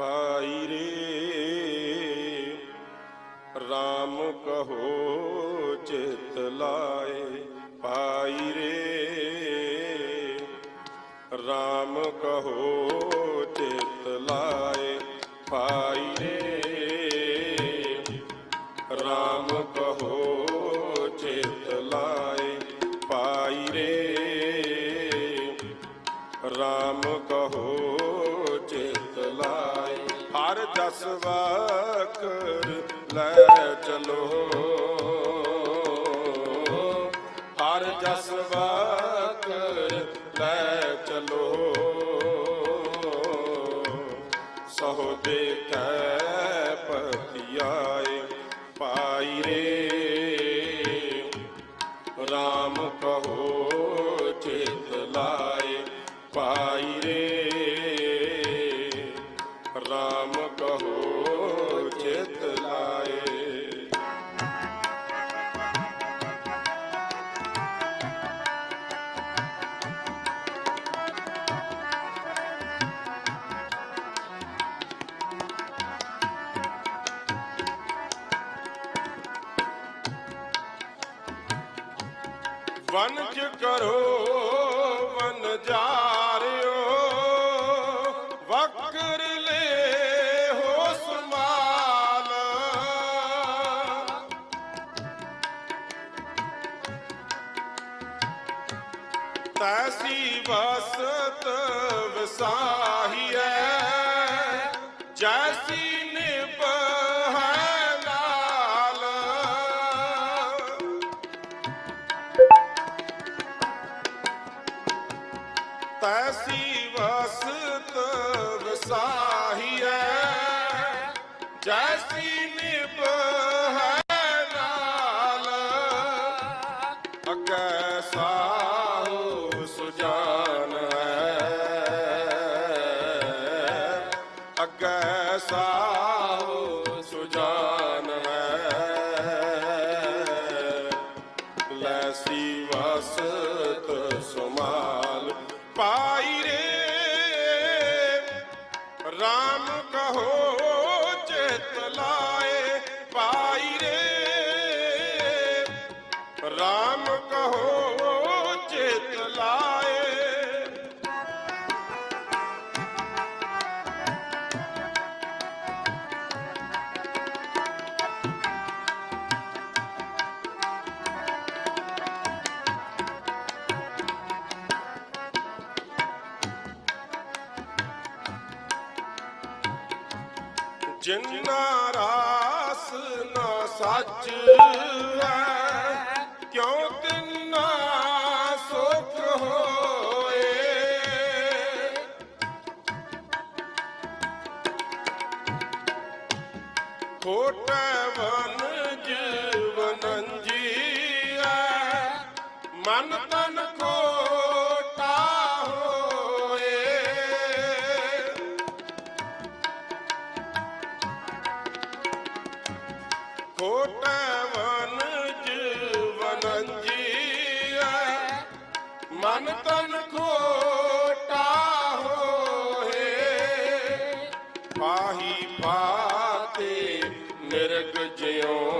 ਪਾਈ ਰੇ। RAM ਕਹੋ ਚਿਤ ਲਾਏ, ਪਾਈ ਰੇ। RAM ਕਹੋ ਚਿਤ ਲਾਏ, ਪਾਈ ਰੇ। RAM ਕਹੋ ਚਿਤ ਲਾਏ, ਪਾਈ ਰੇ। RAM ਕਹੋ ਹਰ ਜਸ ਲੈ ਚਲੋ। ਹਰ ਜਸ ਵਾਕਰ ਲੈ ਚਲੋ। ਸਹੁ ਦੇਖੈ ਵਨਜ ਕਰੋ ਵਨ ਜਾਰਿਓ। ਵਕਰ ਲੈ ਹੋ ਸਮਾਲ ਤੈਸੀ ਵਸਤ ਵਸਾਹੀਐ ਜੈਸੀ ਸਾਹੋ ਸੁਜਾਨ ਹੈ। ਅੱਗੇ ਸਾਹੋ ਸੁਜਾਨ ਹੈ। ਲੈਸੀ ਵਸਤ ਸੁਮਾਲ ਜਿੰਨਾ ਰਾਸ ਨਾ ਸੱਚ ਹੈ, ਕਿਉ ਤਿੰਨਾ ਸੁਖ ਹੋਏ? ਖੋਟੈ ਵਨ ਜੀਵਨ ਜੀਐ ਮਨ ਤਨ ਕੋਟੈ ਵਨ ਜੀਵਨ ਮਨ ਤਨ ਖੋਟਾ ਹੋਏ। ਪਾਹੀ ਪਾਤੇ ਮਿਰਗ ਜਿਉ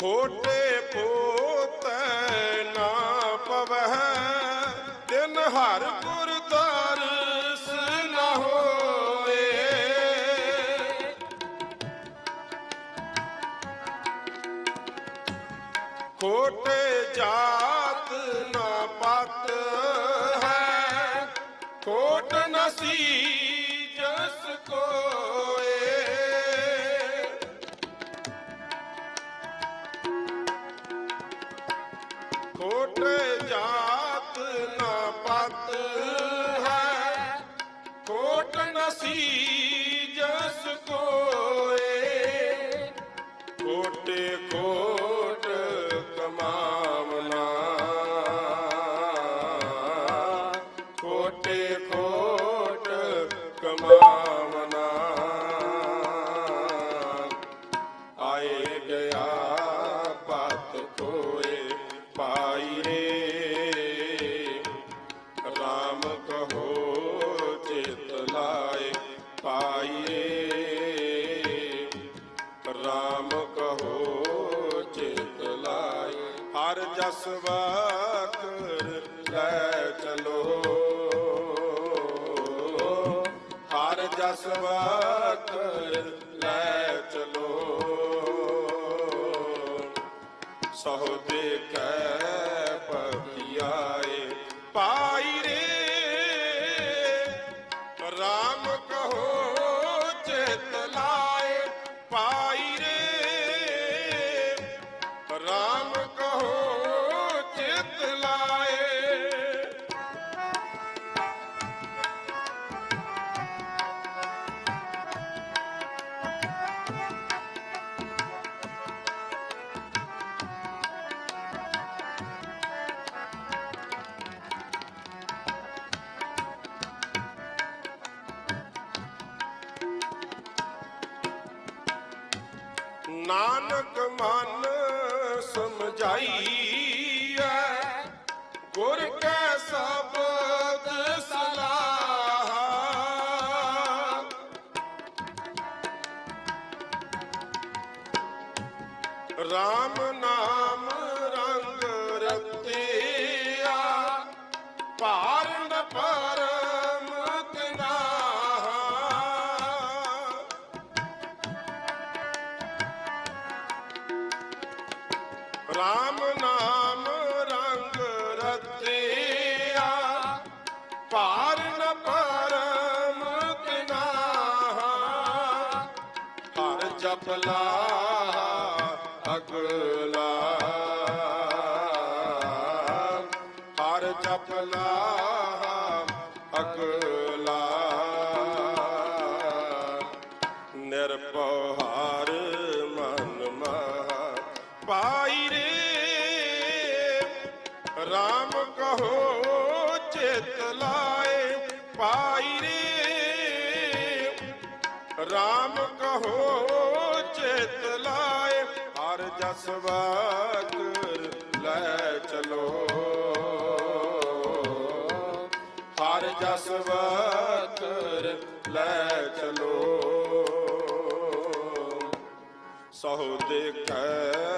ਖੋਟੇ ਪੋਤ ਨਾ ਪਵਹਿ ਦਿਨ ਹਰ ਗੁਰ ਦਰਸ ਹੋਏ। ਖੋਟੇ ਜਾਤ ਨਾ ਪਤ ਹੈ। ਖੋਟ ਨਸੀ ਜਾਤ ਨਾ ਪਤ ਹੈ। ਕੋਟ ਨਸੀ ਜਸ ਕੋਟੇ ਕੋ ਹਰ ਜਸ ਲੈ ਚਲੋ। ਸਹੁ ਦੇਖੈ ਨਾਨਕ ਮਨ ਸਮਝਾਈਐ ਗੁਰ ਕੈ ਸਭ ਰਤਿਆ ਪਾਰ ਨ ਪਰਮ ਤਨਾਹ ਹਰ ਜਪਲਾ ਅਗਲਾ ਹਰ ਜਪਲਾ ਅਗਲਾ RAM ਕਹੋ ਚਿਤ ਲਾਏ, ਹਰ ਜਸ ਵਾਕਰ ਲੈ ਚਲੋ। ਹਰ ਜਸ ਵਾਕਰ ਲੈ ਚਲੋ। ਸਹੁ ਦੇਖੈ